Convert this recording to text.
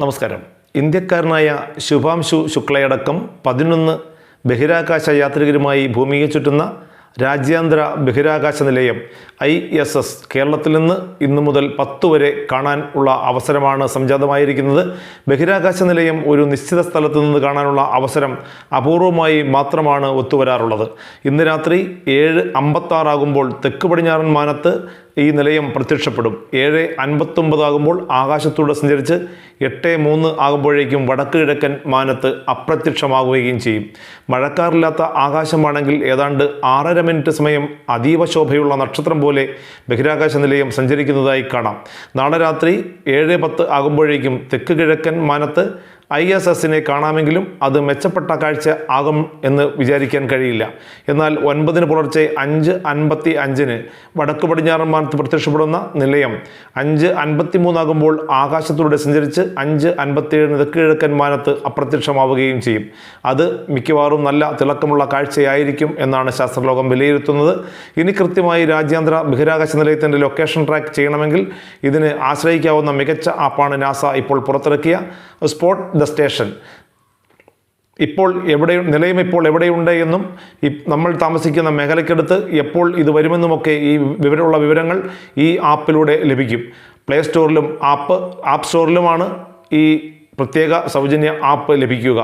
നമസ്കാരം. ഇന്ത്യക്കാരനായ ശുഭാംശു ശുക്ലയടക്കം പതിനൊന്ന് ബഹിരാകാശ യാത്രികരുമായി ഭൂമിയെ ചുറ്റുന്ന രാജ്യാന്തര ബഹിരാകാശ നിലയം ഐ എസ് എസ് കേരളത്തിൽ നിന്ന് ഇന്നു മുതൽ പത്തു വരെ കാണാൻ ഉള്ള അവസരമാണ് സംജാതമായിരിക്കുന്നത്. ബഹിരാകാശ നിലയം ഒരു നിശ്ചിത സ്ഥലത്ത് നിന്ന് കാണാനുള്ള അവസരം അപൂർവമായി മാത്രമാണ് ഒത്തുവരാറുള്ളത്. ഇന്ന് രാത്രി ഏഴ് അമ്പത്താറാകുമ്പോൾ തെക്ക് പടിഞ്ഞാറൻ മാനത്ത് ഈ നിലയം പ്രത്യക്ഷപ്പെടും. ഏഴ് അൻപത്തൊമ്പതാകുമ്പോൾ ആകാശത്തൂടെ സഞ്ചരിച്ച് എട്ട് മൂന്ന് ആകുമ്പോഴേക്കും വടക്ക് കിഴക്കൻ മാനത്ത് അപ്രത്യക്ഷമാകുകയും ചെയ്യും. മഴക്കാറില്ലാത്ത ആകാശമാണെങ്കിൽ ഏതാണ്ട് ആറര മിനിറ്റ് സമയം അതീവ ശോഭയുള്ള നക്ഷത്രം പോലെ ബഹിരാകാശ നിലയം സഞ്ചരിക്കുന്നതായി കാണാം. നാളെ രാത്രി ഏഴ് പത്ത് ആകുമ്പോഴേക്കും തെക്ക് കിഴക്കൻ മാനത്ത് ഐ എസ് എസിനെ കാണാമെങ്കിലും അത് മെച്ചപ്പെട്ട കാഴ്ച ആകും എന്ന് വിചാരിക്കാൻ കഴിയില്ല. എന്നാൽ ഒൻപതിന് പുലർച്ചെ അഞ്ച് അൻപത്തി അഞ്ചിന് വടക്കു പടിഞ്ഞാറൻ മാനത്ത് പ്രത്യക്ഷപ്പെടുന്ന നിലയം അഞ്ച് അൻപത്തി മൂന്നാകുമ്പോൾ ആകാശത്തൂടെ സഞ്ചരിച്ച് അഞ്ച് അൻപത്തിയേഴിന് തെക്കുകിഴക്കൻ മാനത്ത് അപ്രത്യക്ഷമാവുകയും ചെയ്യും. അത് മിക്കവാറും നല്ല തിളക്കമുള്ള കാഴ്ചയായിരിക്കും എന്നാണ് ശാസ്ത്രലോകം വിലയിരുത്തുന്നത്. ഇനി കൃത്യമായി രാജ്യാന്തര ബഹിരാകാശ നിലയത്തിന്റെ ലൊക്കേഷൻ ട്രാക്ക് ചെയ്യണമെങ്കിൽ ഇതിന് ആശ്രയിക്കാവുന്ന മികച്ച ആപ്പാണ് നാസ ഇപ്പോൾ പുറത്തിറക്കിയ. Spot the station. ഇപ്പോൾ എവിടെ നിലയം ഇപ്പോൾ എവിടെയുണ്ട് എന്നും നമ്മൾ താമസിക്കുന്ന മേഖലയ്ക്കടുത്ത് എപ്പോൾ ഇത് വരുമെന്നുമൊക്കെ ഈ വിവരമുള്ള വിവരങ്ങൾ ഈ ആപ്പിലൂടെ ലഭിക്കും. പ്ലേ സ്റ്റോറിലും ആപ്പ് ആപ്പ് സ്റ്റോറിലുമാണ് ഈ പ്രത്യേക സൗജന്യ ആപ്പ് ലഭിക്കുക.